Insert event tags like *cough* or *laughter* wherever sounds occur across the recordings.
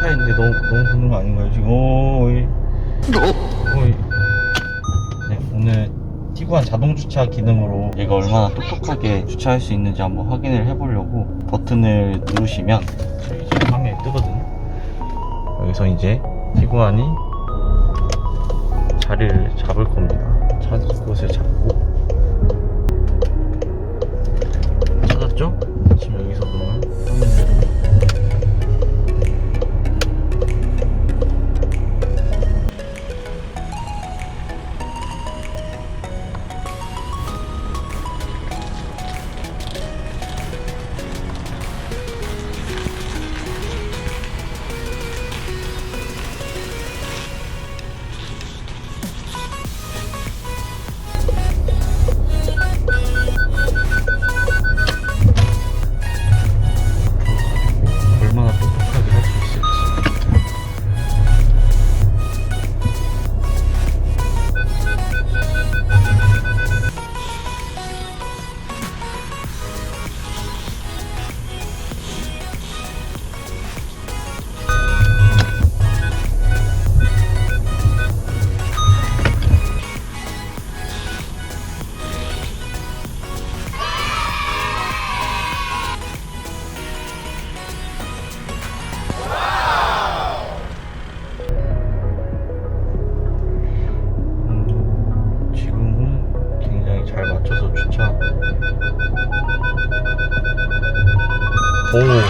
차에 있는데 너무 너무 붙는 거 아닌가요 지금? 오 이. 오 이. 네 오늘 티구안 자동 주차 기능으로 얘가 얼마나 똑똑하게 주차할 수 있는지 한번 확인을 해보려고 버튼을 누르시면 저희 이제 화면이 뜨거든요. 여기서 이제 티구안이 자리를 잡을 겁니다. 차 곳을 잡고 성공.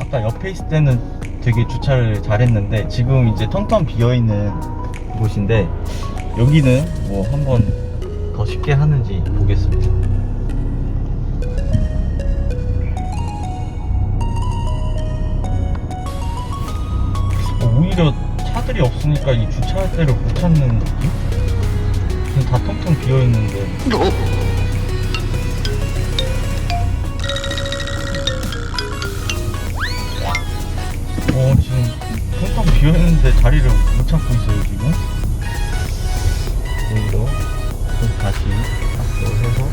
아까 옆에 있을 때는 되게 주차를 잘했는데 지금 이제 텅텅 비어 있는 곳인데 여기는 뭐 한번 더 쉽게 하는지 보겠습니다. 어, 오히려 차들이 없으니까 이 주차할 때를 못 찾는 느낌? 다 텅텅 비어 있는데. 있는데 자리를 못 찾고 있어요, 지금. 좀 다시 해서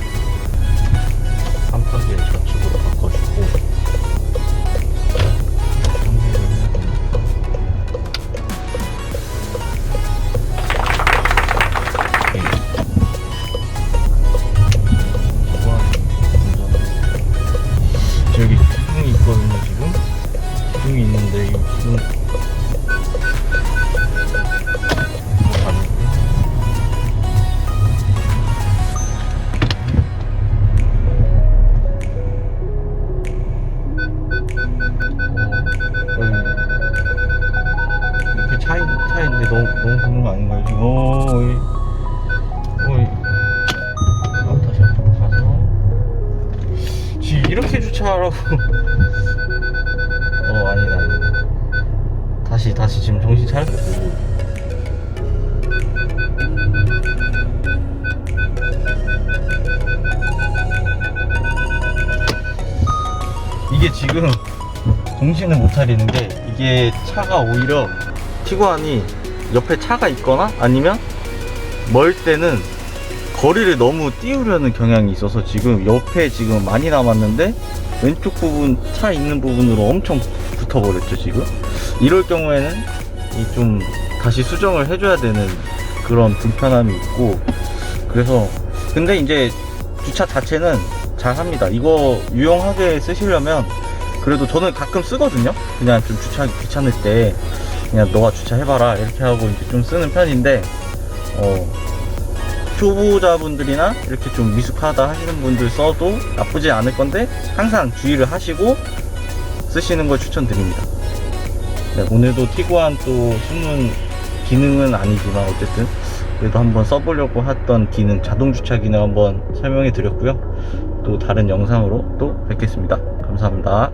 너무 붙는 거 아닌가요 지금 오이. 오이. 아, 다시 앞으로 가서. 지금 이렇게 주차하라고. *laughs* 어 아니다 다시 다시 지금 정신 차렸고 이게 지금 정신을 못 차리는 게 이게 차가 오히려 티구안이 옆에 차가 있거나 아니면 멀 때는 거리를 너무 띄우려는 경향이 있어서 지금 옆에 지금 많이 남았는데 왼쪽 부분 차 있는 부분으로 엄청 붙어버렸죠 지금. 이럴 경우에는 이좀 다시 수정을 해줘야 되는 그런 불편함이 있고. 그래서 근데 이제 주차 자체는 잘 합니다. 이거 유용하게 쓰시려면 그래도 저는 가끔 쓰거든요. 그냥 좀 주차하기 귀찮을 때 그냥 너가 주차해봐라 이렇게 하고 이제 좀 쓰는 편인데 어 초보자분들이나 이렇게 좀 미숙하다 하시는 분들 써도 나쁘지 않을 건데 항상 주의를 하시고 쓰시는 걸 추천드립니다. 네, 오늘도 티구안 또 숨은 기능은 아니지만 어쨌든 그래도 한번 써보려고 했던 기능 자동 주차 기능 한번 설명해 드렸고요. 또 다른 영상으로 또 뵙겠습니다. 감사합니다.